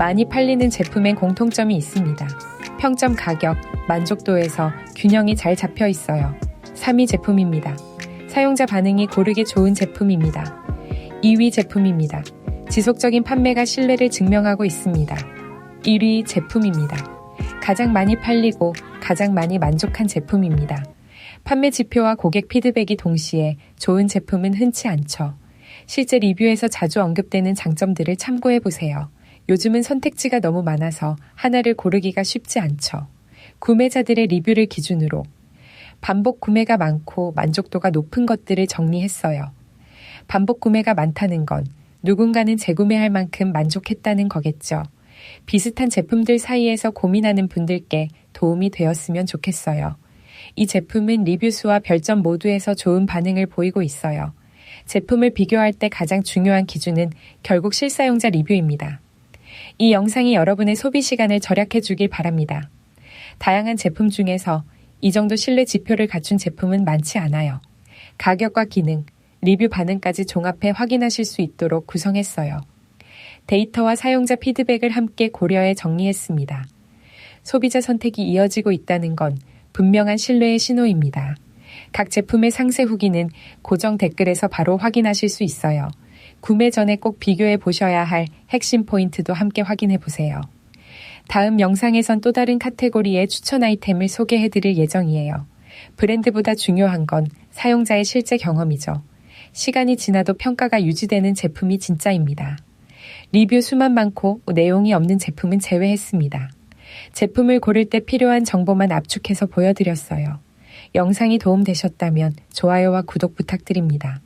많이 팔리는 제품엔 공통점이 있습니다. 평점 가격, 만족도에서 균형이 잘 잡혀 있어요. 3위 제품입니다. 사용자 반응이 고르기 좋은 제품입니다. 2위 제품입니다. 지속적인 판매가 신뢰를 증명하고 있습니다. 1위 제품입니다. 가장 많이 팔리고 가장 많이 만족한 제품입니다. 판매 지표와 고객 피드백이 동시에 좋은 제품은 흔치 않죠. 실제 리뷰에서 자주 언급되는 장점들을 참고해 보세요. 요즘은 선택지가 너무 많아서 하나를 고르기가 쉽지 않죠. 구매자들의 리뷰를 기준으로 반복 구매가 많고 만족도가 높은 것들을 정리했어요. 반복 구매가 많다는 건 누군가는 재구매할 만큼 만족했다는 거겠죠. 비슷한 제품들 사이에서 고민하는 분들께 도움이 되었으면 좋겠어요. 이 제품은 리뷰수와 별점 모두에서 좋은 반응을 보이고 있어요. 제품을 비교할 때 가장 중요한 기준은 결국 실사용자 리뷰입니다. 이 영상이 여러분의 소비 시간을 절약해 주길 바랍니다. 다양한 제품 중에서 이 정도 신뢰 지표를 갖춘 제품은 많지 않아요. 가격과 기능, 리뷰 반응까지 종합해 확인하실 수 있도록 구성했어요. 데이터와 사용자 피드백을 함께 고려해 정리했습니다. 소비자 선택이 이어지고 있다는 건 분명한 신뢰의 신호입니다. 각 제품의 상세 후기는 고정 댓글에서 바로 확인하실 수 있어요. 구매 전에 꼭 비교해 보셔야 할 핵심 포인트도 함께 확인해 보세요. 다음 영상에선 또 다른 카테고리의 추천 아이템을 소개해 드릴 예정이에요. 브랜드보다 중요한 건 사용자의 실제 경험이죠. 시간이 지나도 평가가 유지되는 제품이 진짜입니다. 리뷰 수만 많고 내용이 없는 제품은 제외했습니다. 제품을 고를 때 필요한 정보만 압축해서 보여드렸어요. 영상이 도움되셨다면 좋아요와 구독 부탁드립니다.